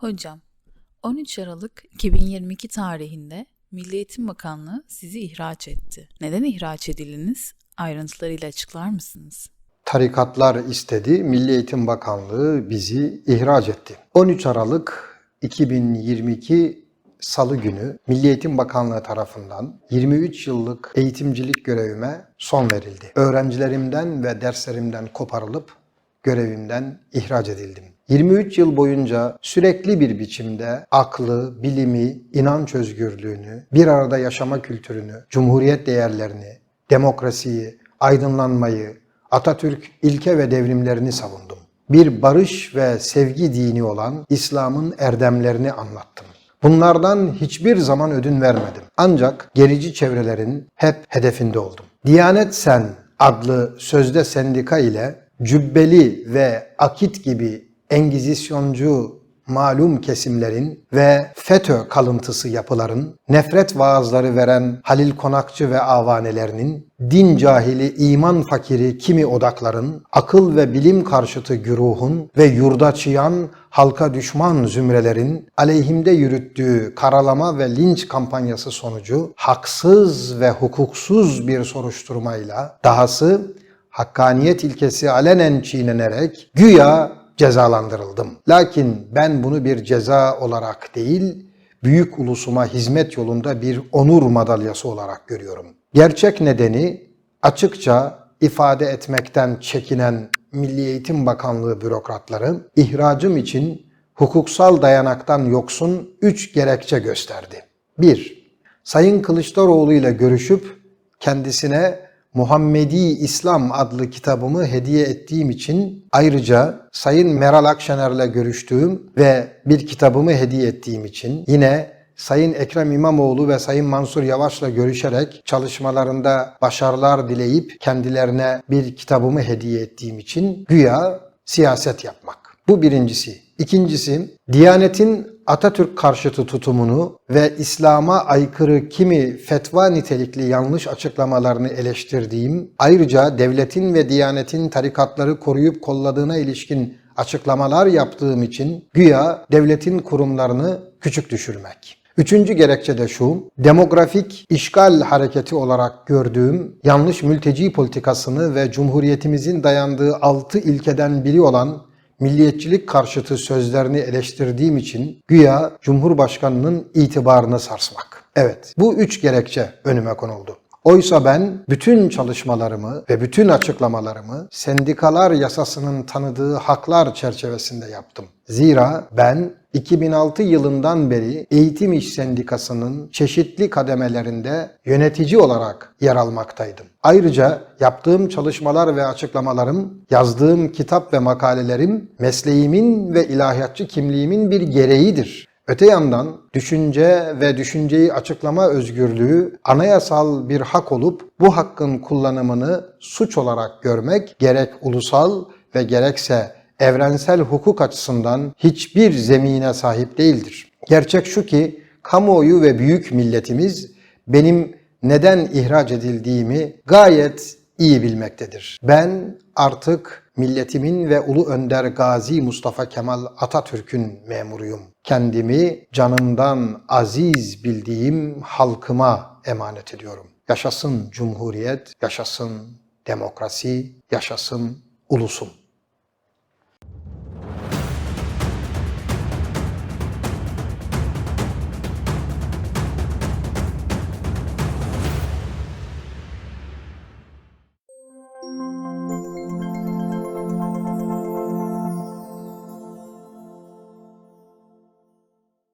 Hocam, 13 Aralık 2022 tarihinde Milli Eğitim Bakanlığı sizi ihraç etti. Neden ihraç edildiniz? Ayrıntılarıyla açıklar mısınız? tarikatlar istedi. Milli Eğitim Bakanlığı bizi ihraç etti. 13 Aralık 2022 Salı günü Milli Eğitim Bakanlığı tarafından 23 yıllık eğitimcilik görevime son verildi. Öğrencilerimden ve derslerimden koparılıp görevimden ihraç edildim. 23 yıl boyunca sürekli bir biçimde aklı, bilimi, inanç özgürlüğünü, bir arada yaşama kültürünü, cumhuriyet değerlerini, demokrasiyi, aydınlanmayı, Atatürk ilke ve devrimlerini savundum. Bir barış ve sevgi dini olan İslam'ın erdemlerini anlattım. Bunlardan hiçbir zaman ödün vermedim. Ancak gerici çevrelerin hep hedefinde oldum. Diyanet Sen adlı sözde sendika ile cübbeli ve akit gibi engizisyoncu malum kesimlerin ve FETÖ kalıntısı yapıların, nefret vaazları veren Halil Konakçı ve avanelerinin, din cahili, iman fakiri kimi odakların, akıl ve bilim karşıtı güruhun ve yurda çıyan, halka düşman zümrelerin aleyhimde yürüttüğü karalama ve linç kampanyası sonucu haksız ve hukuksuz bir soruşturmayla dahası hakkaniyet ilkesi alenen çiğnenerek güya cezalandırıldım. Lakin ben bunu bir ceza olarak değil, büyük ulusuma hizmet yolunda bir onur madalyası olarak görüyorum. Gerçek nedeni açıkça ifade etmekten çekinen Milli Eğitim Bakanlığı bürokratları ihracım için hukuksal dayanaktan yoksun üç gerekçe gösterdi. 1. Sayın Kılıçdaroğlu ile görüşüp kendisine Muhammedi İslam adlı kitabımı hediye ettiğim için ayrıca Sayın Meral Akşener'le görüştüğüm ve bir kitabımı hediye ettiğim için yine Sayın Ekrem İmamoğlu ve Sayın Mansur Yavaş'la görüşerek çalışmalarında başarılar dileyip kendilerine bir kitabımı hediye ettiğim için güya siyaset yapmak. Bu birincisi. İkincisi, Diyanet'in Atatürk karşıtı tutumunu ve İslam'a aykırı kimi fetva nitelikli yanlış açıklamalarını eleştirdiğim, ayrıca devletin ve Diyanet'in tarikatları koruyup kolladığına ilişkin açıklamalar yaptığım için güya devletin kurumlarını küçük düşürmek. Üçüncü gerekçe de şu, demografik işgal hareketi olarak gördüğüm yanlış mülteci politikasını ve Cumhuriyetimizin dayandığı altı ilkeden biri olan milliyetçilik karşıtı sözlerini eleştirdiğim için güya Cumhurbaşkanı'nın itibarını sarsmak. Evet, bu üç gerekçe önüme konuldu. Oysa ben bütün çalışmalarımı ve bütün açıklamalarımı sendikalar yasasının tanıdığı haklar çerçevesinde yaptım. Zira ben 2006 yılından beri Eğitim İş Sendikası'nın çeşitli kademelerinde yönetici olarak yer almaktaydım. Ayrıca yaptığım çalışmalar ve açıklamalarım, yazdığım kitap ve makalelerim mesleğimin ve ilahiyatçı kimliğimin bir gereğidir. Öte yandan düşünce ve düşünceyi açıklama özgürlüğü anayasal bir hak olup bu hakkın kullanımını suç olarak görmek gerek ulusal ve gerekse evrensel hukuk açısından hiçbir zemine sahip değildir. Gerçek şu ki kamuoyu ve büyük milletimiz benim neden ihraç edildiğimi gayet iyi bilmektedir. Ben artık milletimin ve Ulu Önder Gazi Mustafa Kemal Atatürk'ün memuruyum. Kendimi canımdan aziz bildiğim halkıma emanet ediyorum. Yaşasın Cumhuriyet, yaşasın demokrasi, yaşasın ulusum.